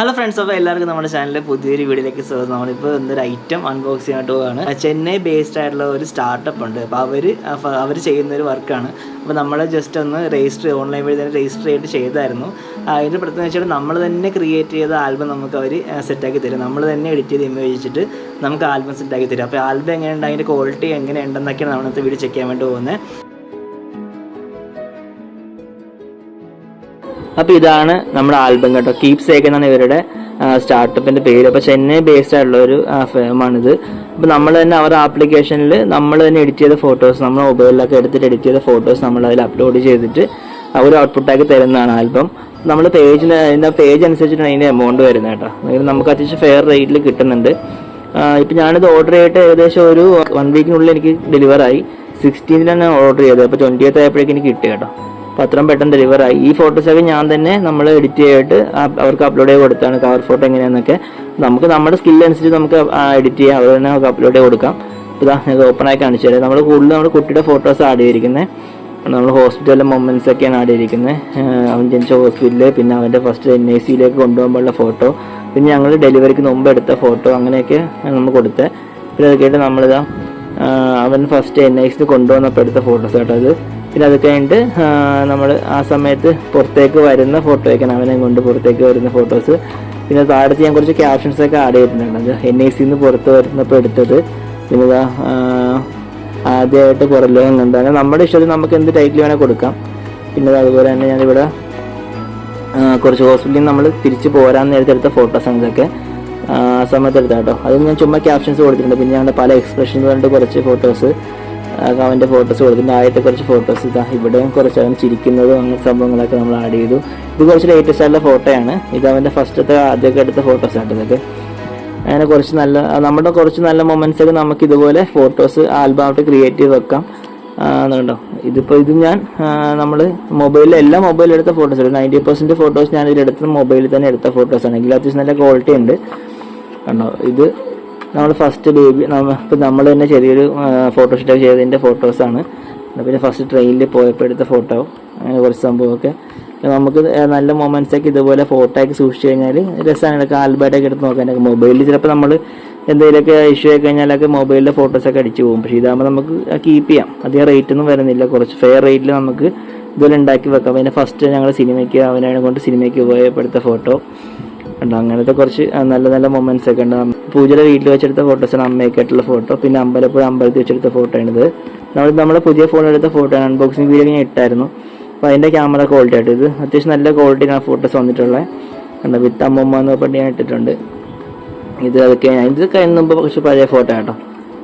Hello friends അപ്പോൾ എല്ലാവർക്കും നമ്മുടെ ചാനലിലെ പുതിയൊരു വീഡിയോയിലേക്ക് സ്വാഗതം. നമ്മളിപ്പോൾ എന്തൊരു ഐറ്റം അൺബോക്സ് ചെയ്യാനായിട്ട് പോവുകയാണ് ചെന്നൈ ബേസ്ഡ് ആയിട്ടുള്ള ഒരു സ്റ്റാർട്ടപ്പ് ഉണ്ട്. അപ്പോൾ അവർ അവർ ചെയ്യുന്ന ഒരു വർക്കാണ് അപ്പോൾ നമ്മൾ ജസ്റ്റ് ഒന്ന് രജിസ്റ്റർ ഓൺലൈൻ വഴി തന്നെ രജിസ്റ്റർ ചെയ്തിട്ട് ചെയ്തായിരുന്നു. അതിന്റെ പ്രത്യേകം പ്രത്യേകത വെച്ചാൽ നമ്മൾ തന്നെ ക്രിയേറ്റ് ചെയ്ത ആൽബം നമുക്ക് അവർ സെറ്റാക്കി തരും. നമ്മൾ തന്നെ എഡിറ്റ് ചെയ്ത് ഇമേജ് വെച്ചിട്ട് നമുക്ക് ആൽബം സെറ്റാക്കി തരും. അപ്പോൾ ആൽബം എങ്ങനെയുണ്ട് അതിന്റെ ക്വാളിറ്റി എങ്ങനെയുണ്ടെന്നൊക്കെയാണ് നമ്മളത്തെ വീഡിയോ ചെക്ക് ചെയ്യാൻ വേണ്ടി പോകുന്നത്. അപ്പോൾ ഇതാണ് നമ്മുടെ ആൽബം കേട്ടോ. കീപ് സേക്ക് എന്നാണ് ഇവരുടെ സ്റ്റാർട്ടപ്പിന്റെ പേര്. അപ്പോൾ ചെന്നൈ ബേസ്ഡ് ആയിട്ടുള്ള ഒരു ഫേമാണിത് അപ്പോൾ നമ്മൾ തന്നെ അവരുടെ ആപ്ലിക്കേഷനിൽ നമ്മൾ തന്നെ എഡിറ്റ് ചെയ്ത ഫോട്ടോസ് നമ്മൾ മൊബൈലിലൊക്കെ എടുത്തിട്ട് എഡിറ്റ് ചെയ്ത ഫോട്ടോസ് നമ്മൾ അതിൽ അപ്ലോഡ് ചെയ്തിട്ട് ഒരു ഔട്ട്പുട്ടാക്കി തരുന്നതാണ് ആൽബം. നമ്മൾ പേജിന് അതിന്റെ പേജ് അനുസരിച്ചിട്ടാണ് അതിന്റെ എമൗണ്ട് വരുന്നത് കേട്ടോ. നമുക്ക് അത്യാവശ്യം ഫെയർ റേറ്റിൽ കിട്ടുന്നുണ്ട്. ഇപ്പം ഞാനിത് ഓർഡർ ചെയ്തിട്ട് ഏകദേശം ഒരു വൺ വീക്കിനുള്ളിൽ എനിക്ക് ഡെലിവറായി സിക്സ്റ്റീനിലാണ് ഓർഡർ ചെയ്തത്. അപ്പോൾ ട്വന്റി എയ്ത്ത് ആയപ്പോഴേക്കും എനിക്ക് കിട്ടി കേട്ടോ. അപ്പോൾ അത്രയും പെട്ടെന്ന് ഡെലിവറായി ഈ ഫോട്ടോസൊക്കെ ഞാൻ തന്നെ നമ്മൾ എഡിറ്റ് ചെയ്തിട്ട് അവർക്ക് അപ്ലോഡ് ചെയ്ത് കൊടുത്താണ്. കവർ ഫോട്ടോ എങ്ങനെയാണെന്നൊക്കെ നമുക്ക് നമ്മുടെ സ്കിൽ അനുസരിച്ച് നമുക്ക് എഡിറ്റ് ചെയ്യാം. അവർ തന്നെ നമുക്ക് അപ്ലോഡ് ചെയ്ത് കൊടുക്കാം. ഇതാ ഇത് ഓപ്പൺ ആയി കാണിച്ചു തരാം. നമ്മൾ കൂടുതൽ നമ്മുടെ കുട്ടിയുടെ ഫോട്ടോസ് ആഡ് ചെയ്തിരിക്കുന്നത് നമ്മൾ ഹോസ്പിറ്റലിലെ മൊമെന്റ്സ് ഒക്കെയാണ് ആഡ് ചെയ്തിരിക്കുന്നത് അവൻ ജനിച്ച ഹോസ്പിറ്റലിൽ പിന്നെ അവന്റെ ഫസ്റ്റ് എൻ ഐ സിയിലേക്ക് കൊണ്ടുപോകുമ്പോഴുള്ള ഫോട്ടോ പിന്നെ ഞങ്ങൾ ഡെലിവറിക്ക് മുമ്പ് എടുത്ത ഫോട്ടോ അങ്ങനെയൊക്കെ നമ്മൾ കൊടുത്തത് പിന്നെ കേട്ട് നമ്മളിതാ അവൻ ഫസ്റ്റ് എൻ ഐ സിയിൽ കൊണ്ടുവന്നപ്പോൾ എടുത്ത ഫോട്ടോസ് കേട്ടോ അത് പിന്നെ അത് കഴിഞ്ഞിട്ട് നമ്മൾ ആ സമയത്ത് പുറത്തേക്ക് വരുന്ന ഫോട്ടോയൊക്കെയാണ് അവനെ കൊണ്ട് പുറത്തേക്ക് വരുന്ന ഫോട്ടോസ് പിന്നെ താഴത്ത് ഞാൻ കുറച്ച് ക്യാപ്ഷൻസ് ഒക്കെ ആഡ് ചെയ്തിട്ടുണ്ട്. അത് എൻ ഐ സിന്ന് പുറത്ത് വരുന്നപ്പോൾ എടുത്തത്. പിന്നെ ആദ്യമായിട്ട് പുറലോകം കണ്ടാൽ നമ്മുടെ ഇഷ്ടത്തിൽ നമുക്ക് എന്ത് ടൈറ്റിൽ വേണേൽ കൊടുക്കാം. പിന്നെ അതുപോലെ തന്നെ ഞാനിവിടെ കുറച്ച് ഹോസ്പിറ്റലിൽ നമ്മൾ തിരിച്ച് പോരാൻ നേരത്തെ എടുത്ത ഫോട്ടോസാണ് ഇതൊക്കെ. സമയത്ത് എടുത്ത കേട്ടോ. അത് ഞാൻ ചുമ്മാ ക്യാപ്ഷൻസ് കൊടുത്തിട്ടുണ്ട്. പിന്നെ ഞങ്ങളുടെ പല എക്സ്പ്രഷൻസ് പറഞ്ഞിട്ട് കുറച്ച് ഫോട്ടോസ് അവന്റെ ഫോട്ടോസ് കൊടുത്തിട്ടുണ്ട്. ആദ്യത്തെ കുറച്ച് ഫോട്ടോസ് ഇതാ ഇവിടെയും കുറച്ച് അവൻ ചിരിക്കുന്നതും അങ്ങനത്തെ സംഭവങ്ങളൊക്കെ നമ്മൾ ആഡ് ചെയ്തു. ഇത് കുറച്ച് ലേറ്റസ്റ്റ് ആയിട്ടുള്ള ഫോട്ടോയാണ് ഇത് അവന്റെ ഫസ്റ്റത്തെ ആദ്യമൊക്കെ എടുത്ത ഫോട്ടോസ് ആണ് ഇതൊക്കെ അങ്ങനെ കുറച്ച് നല്ല നമ്മുടെ കുറച്ച് നല്ല മൊമെന്റ്സ് ഒക്കെ നമുക്ക് ഇതുപോലെ ഫോട്ടോസ് ആൽബമായിട്ട് ക്രിയേറ്റ് ചെയ്ത് വെക്കാം. എന്നുണ്ടോ ഇതിപ്പോൾ ഇത് ഞാൻ നമ്മൾ മൊബൈലിൽ എല്ലാ മൊബൈലിൽ എടുത്ത ഫോട്ടോസ് എടുക്കും നയന്റി പെർസെന്റ് ഫോട്ടോസ് ഞാൻ എടുത്ത മൊബൈലിൽ തന്നെ എടുത്ത ഫോട്ടോസ് ആണ്. എങ്കിലും അത്യാവശ്യം നല്ല ക്വാളിറ്റി ഉണ്ട്. കണ്ടോ? ഇത് നമ്മൾ ഫസ്റ്റ് ബേബി ഇപ്പം നമ്മൾ തന്നെ ചെറിയൊരു ഫോട്ടോഷൂട്ടൊക്കെ ചെയ്തതിന്റെ ഫോട്ടോസാണ് പിന്നെ ഫസ്റ്റ് ട്രെയിനിൽ പോയപ്പോൾ എടുത്ത ഫോട്ടോ അങ്ങനെ കുറച്ച് സംഭവമൊക്കെ. നമുക്ക് നല്ല മൊമെന്റ്സ് ഒക്കെ ഇതുപോലെ ഫോട്ടോ ഒക്കെ സൂക്ഷിച്ചു കഴിഞ്ഞാൽ രസമാണ് ഇതൊക്കെ ആൽബമായിട്ടൊക്കെ എടുത്ത് നോക്കാനൊക്കെ മൊബൈലിൽ ചിലപ്പോൾ നമ്മൾ എന്തെങ്കിലുമൊക്കെ ഇഷ്യൂ ആയി കഴിഞ്ഞാലൊക്കെ മൊബൈലിലെ ഫോട്ടോസൊക്കെ അടിച്ച് പോകും. പക്ഷേ ഇതാകുമ്പോൾ നമുക്ക് കീപ്പ് ചെയ്യാം. അധികം റേറ്റ് ഒന്നും വരുന്നില്ല. കുറച്ച് ഫെയർ റേറ്റിൽ നമുക്ക് ഇതുപോലെ ഉണ്ടാക്കി വെക്കാം. പിന്നെ ഫസ്റ്റ് ഞങ്ങൾ സിനിമയ്ക്ക് അവനെ കൊണ്ട് സിനിമയ്ക്ക് പോയപ്പോഴത്തെ ഫോട്ടോ ഉണ്ട് അങ്ങനത്തെ കുറച്ച് നല്ല നല്ല മൊമെന്റ്സ് ഒക്കെ ഉണ്ട്. പൂജയുടെ വീട്ടിൽ വെച്ചെടുത്ത ഫോട്ടോസാണ് ആയിട്ടുള്ള ഫോട്ടോ പിന്നെ അമ്പലപ്പുഴ അമ്പലത്തിൽ വെച്ചെടുത്ത ഫോട്ടോ ആണിത്. നമ്മൾ നമ്മുടെ പുതിയ ഫോൺ എടുത്ത ഫോട്ടോ ആണ്. അൺബോക്സിംഗ് വീഡിയോ ഞാൻ ഇട്ടായിരുന്നു. അപ്പോൾ അതിന്റെ ക്യാമറ ക്വാളിറ്റി ആയിട്ട് ഇത്. അത്യാവശ്യം നല്ല ക്വാളിറ്റിയിലാണ് ഫോട്ടോസ് വന്നിട്ടുള്ളത് കണ്ടോ വിത്ത് അമ്മമ്മ എന്ന് പറഞ്ഞ് ഞാൻ ഇട്ടിട്ടുണ്ട്. ഇത് അതൊക്കെ ഇത് കഴിഞ്ഞ മുമ്പ് കുറച്ച് പഴയ ഫോട്ടോ കേട്ടോ.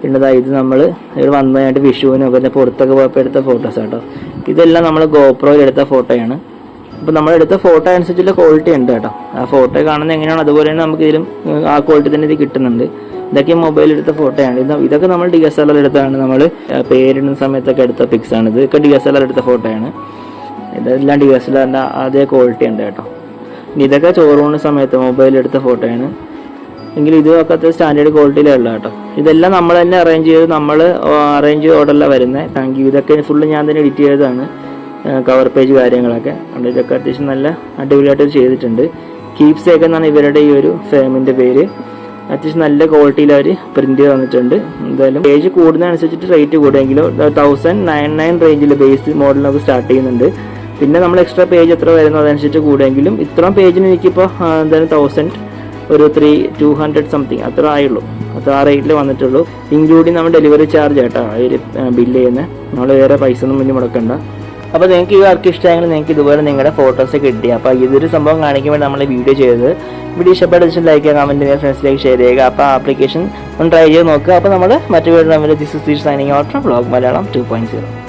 പിന്നെ ഇത് നമ്മൾ ഇവിടെ വന്നതായിട്ട് വിഷുവിനോ പിന്നെ പുറത്തൊക്കെ പോയപ്പോൾ എടുത്ത ഫോട്ടോസ് കേട്ടോ. ഇതെല്ലാം നമ്മൾ ഗോപ്രോയിൽ എടുത്ത ഫോട്ടോയാണ് അപ്പോൾ നമ്മളെടുത്ത ഫോട്ടോ അനുസരിച്ചുള്ള ക്വാളിറ്റി ഉണ്ട് കേട്ടോ. ആ ഫോട്ടോ കാണുന്നത് എങ്ങനെയാണ് അതുപോലെ തന്നെ നമുക്ക് ഇതിലും ആ ക്വാളിറ്റി തന്നെ ഇത് കിട്ടുന്നുണ്ട്. ഇതൊക്കെ മൊബൈൽ എടുത്ത ഫോട്ടോയാണ് ഇത് ഇതൊക്കെ നമ്മൾ ഡി എസ് എൽ ആർ എടുത്താണ്. നമ്മൾ പേരിടുന്ന സമയത്തൊക്കെ എടുത്ത പിക്സ് ആണ്. ഇത് ഇതൊക്കെ ഡി എസ് എൽ ആർ എടുത്ത ഫോട്ടോയാണ് ഇതെല്ലാം ഡി എസ് എൽ ആറിന്റെ അതേ ക്വാളിറ്റി ഉണ്ട് കേട്ടോ. ഇതൊക്കെ ചോറൂണ സമയത്ത് മൊബൈൽ എടുത്ത ഫോട്ടോയാണ് എങ്കിലും ഇതൊക്കെ അത്ര സ്റ്റാൻഡേർഡ് ക്വാളിറ്റിയിലുള്ള കേട്ടോ. ഇതെല്ലാം നമ്മൾ തന്നെ അറേഞ്ച് ചെയ്ത് നമ്മൾ അറേഞ്ച് ഓർഡറിലാണ് വരുന്നത് താങ്ക് യു ഇതൊക്കെ ഫുള്ള് ഞാൻ തന്നെ എഡിറ്റ് ചെയ്തതാണ്. കവർ പേജ് കാര്യങ്ങളൊക്കെ അതുകൊണ്ട് ഇതൊക്കെ അത്യാവശ്യം നല്ല അടിപൊളിയായിട്ട് ചെയ്തിട്ടുണ്ട്. കീപ് സേക്ക് എന്നാണ് ഇവരുടെ ഈ ഒരു ഫേമിന്റെ പേര്. അത്യാവശ്യം നല്ല ക്വാളിറ്റിയിൽ അവർ പ്രിന്റ് തന്നിട്ടുണ്ട്. എന്തായാലും പേജ് കൂടുന്നതനുസരിച്ചിട്ട് റേറ്റ് കൂടുമെങ്കിലും തൗസൻഡ് നയൻ നയൻ റേഞ്ചിൽ ബേസ് മോഡൽ നമുക്ക് സ്റ്റാർട്ട് ചെയ്യുന്നുണ്ട്. പിന്നെ നമ്മൾ എക്സ്ട്രാ പേജ് എത്ര വരുന്നു അതനുസരിച്ച് കൂടുമെങ്കിലും ഇത്രയും പേജിന് എനിക്കിപ്പോൾ എന്തായാലും തൗസൻഡ് ഒരു ത്രീ ടു ഹൺഡ്രഡ് സംതിങ് അത്ര ആയുള്ളൂ. അത്ര ആ റേറ്റിൽ വന്നിട്ടുള്ളൂ. ഇൻക്ലൂഡിങ് നമ്മൾ ഡെലിവറി ചാർജ് ആയിട്ടാണ് അതിൽ ബില്ല് ചെയ്യുന്നത് നമ്മൾ വേറെ പൈസ ഒന്നും മുന്നിൽ മുടക്കണ്ട. അപ്പോൾ നിങ്ങൾക്ക് ഈ വർക്ക് ഇഷ്ടമായെങ്കിൽ നിങ്ങൾക്ക് ഇതുപോലെ നിങ്ങളുടെ ഫോട്ടോസ് കിട്ടി. അപ്പോൾ ഇതൊരു സംഭവം കാണിക്കുമ്പോൾ നമ്മൾ വീഡിയോ ചെയ്തത്. വീഡിയോ ഇഷ്ടപ്പെട്ട ലൈക്ക് ചെയ്യുക കമന്റ് ചെയ്യുക ഫ്രണ്ട്സിലേക്ക് ഷെയർ ചെയ്യുക. അപ്പോൾ ആപ്ലിക്കേഷൻ ഒന്ന് ട്രൈ ചെയ്ത് നോക്കുക. അപ്പോൾ നമ്മൾ മറ്റു video this is signing out from blog Malayalam two point zero